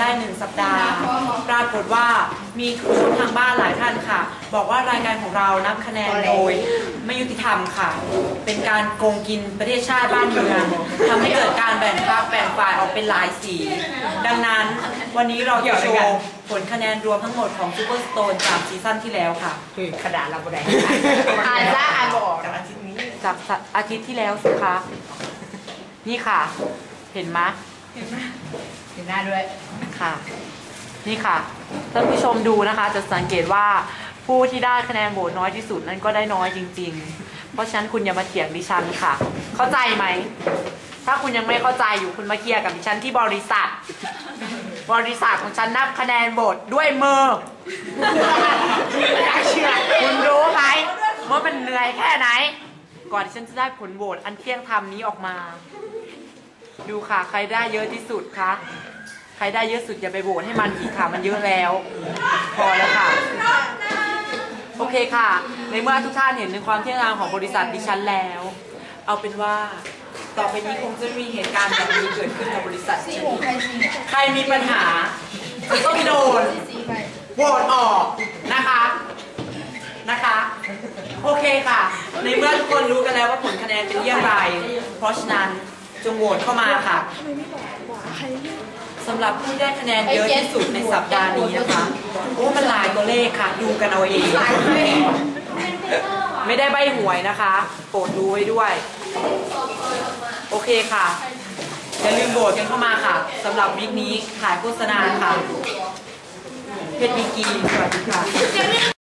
ได้หนึ่งสัปดาห์ ปรากฏว่ามีผู้ชมทางบ้านหลายท่านค่ะ บอกว่ารายการของเรานับคะแนนโดยไม่ยุติธรรมค่ะ เป็นการโกงกินประเทศชาติบ้านเมืองทำให้เกิดการแบ่งพรรคแบ่งฝ่ายออกเป็นหลายสี ดังนั้นวันนี้เราจะโชว์ผลคะแนนรวมทั้งหมดของซูเปอร์สโตนจากซีซั่นที่แล้วค่ะคือกระดาษเราบ่ได้อ่านซะอ่านบ่ออกจากอาทิตย์นี้จากอาทิตย์ที่แล้วสิคะนี่ค่ะ เห็นไหมเห็นหน้าด้วย ค่ะ นี่ค่ะท่านผู้ชมดูนะคะ จะสังเกตว่าผู้ที่ได้คะแนนโหวตน้อยที่สุดนั้นก็ได้น้อยจริง ๆ เพราะฉะนั้นคุณอย่ามาเถียงดิฉันค่ะ เข้าใจไหม ถ้าคุณยังไม่เข้าใจอยู่คุณมาเคลียร์กับดิฉันที่บริษัท บริษัทของฉันนับคะแนนโหวตด้วยมือไม่เชื่อคุณรู้ไหมว่ามันเหนื่อยแค่ไหน ก่อนที่ฉันจะได้ผลโหวตอันเที่ยงธรรมนี้ออกมา ดูค่ะใครได้เยอะที่สุดคะ ครได้เยอะสุดอย่าไปโหวตให้มันอีกค่ะมันเยอะแล้ว พอแล้วค่ะ โอเคค่ะ ในเมื่อทุกท่านเห็นในความเที่ยงธรรมของบริษัทดิฉันแล้ว เอาเป็นว่าต่อไปนี้คงจะมีเหตุการณ์แบบนี้เกิดขึ้นกับบริษัทฉันอีกใครมีปัญหาก็โดนโหวตออกนะคะนะคะ โอเคค่ะ ในเมื่อทุกคนรู้กันแล้วว่าผลคะแนนเป็นอย่างไร เพราะฉะนั้น จงโหวตเข้ามาค่ะสำหรับผู้ได้คะแนนเยอะที่สุดในสัปดาห์นี้นะคะโอ้มันหลายตัวเลขค่ะ ดูกันเอาเอง ไม่ได้ใบหวยนะคะ โปรดดูไว้ด้วย โอเคค่ะอย่าลืมโหวตกันเข้ามาค่ะสำหรับวิกนี้ถ่ายโฆษณาค่ะ เพชรวีกีสวัสดีค่ะ